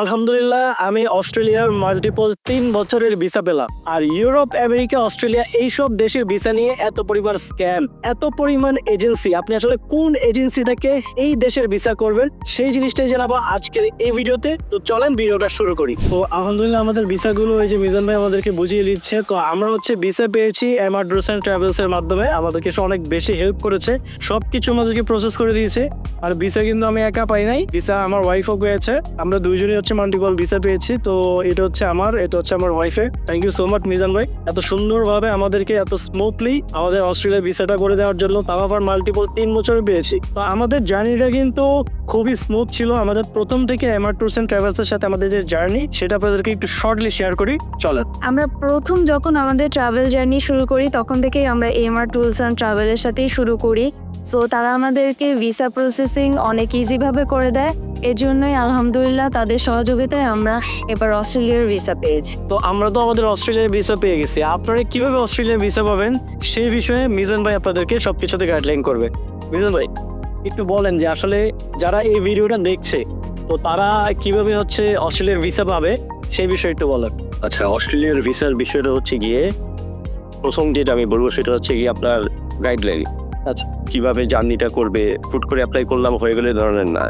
আলহামদুলিল্লাহ, আমি অস্ট্রেলিয়ার মাল্টিপল তিন বছরের ভিসা পেলাম। আর ইউরোপ, আমেরিকা, অস্ট্রেলিয়া, এইসব দেশের ভিসা নিয়ে এত পরিমাণ স্ক্যাম, এত পরিমাণ এজেন্সি। আপনি আসলে কোন এজেন্সি থেকে এই দেশের ভিসা করবেন, সেই জিনিসটাই জানাব আজকের এই ভিডিওতে। তো চলেন ভিডিওটা শুরু করি। তো আলহামদুলিল্লাহ, আমাদের ভিসাগুলো এই যে মিজান ভাই আমাদেরকে বুঝিয়ে দিচ্ছে, তো আমরা হচ্ছে ভিসা পেয়েছি এমআর ড্রোস অ্যান্ড ট্রাভেলস এর মাধ্যমে। আমাদেরকে অনেক বেশি হেল্প করেছে সব কিছু আমাদেরকে প্রসেস করে দিয়েছে। আর ভিসা কিন্তু আমি একা পাই নাই, ভিসা আমার ওয়াইফও পেয়েছে। আমরা দুইজনই হচ্ছে মাল্টিপল ভিসা পেয়েছি, তো এটা হচ্ছে আমার, এটা হচ্ছে আমার ওয়াইফে thank you so much Mizan ভাই। এত সুন্দরভাবে আমাদেরকে এত স্মুথলি আমাদের অস্ট্রেলিয়া ভিসাটা করে দেওয়ার জন্য তাও আবার মাল্টিপল তিন বছর পেয়েছি। তো আমাদের জার্নিটা কিন্তু খুবই স্মুথ ছিল। আমাদের প্রথম থেকে এমআর ট্যুরস অ্যান্ড ট্রাভেলসের সাথে আমাদের যে জার্নি সেটা আপনাদেরকে একটু শর্টলি শেয়ার করি। চলেন। আমরা প্রথম যখন আমাদের ট্রাভেল জার্নি শুরু করি, তখন থেকেই আমরা এমআর টুলস অ্যান্ড ট্রাভেলের সাথেই শুরু করি। সো তারা আমাদেরকে ভিসা প্রসেসিং অনেক ইজিভাবে করে দেয়। এর জন্যই আলহামদুলিল্লাহ তাদের সহযোগিতায় আমরা এবার অস্ট্রেলিয়ার ভিসা পেয়েছি। তো আমরা তো আমাদের অস্ট্রেলিয়ার ভিসা পেয়ে গেছি। আপনারা কীভাবে অস্ট্রেলিয়ার ভিসা পাবেন? সেই বিষয়ে মিজান ভাই আপনাদেরকে সব কিছুতে গাইডলাইন করবে। মিজান ভাই একটু বলেন যে আসলে যারা এই ভিডিওটা দেখছে তো তারা কীভাবে হচ্ছে অস্ট্রেলিয়ার ভিসা পাবে? সেই বিষয়ে একটু বলেন। আচ্ছা অস্ট্রেলিয়ার ভিসার বিষয়টা হচ্ছে গিয়ে প্রথম যেটা আমি বলব সেটা হচ্ছে গিয়ে আপনার গাইডলাইন আচ্ছা। কীভাবে জার্নিটা করবে ফুট করে অ্যাপ্লাই করলাম হয়ে গেলে ধরনের না।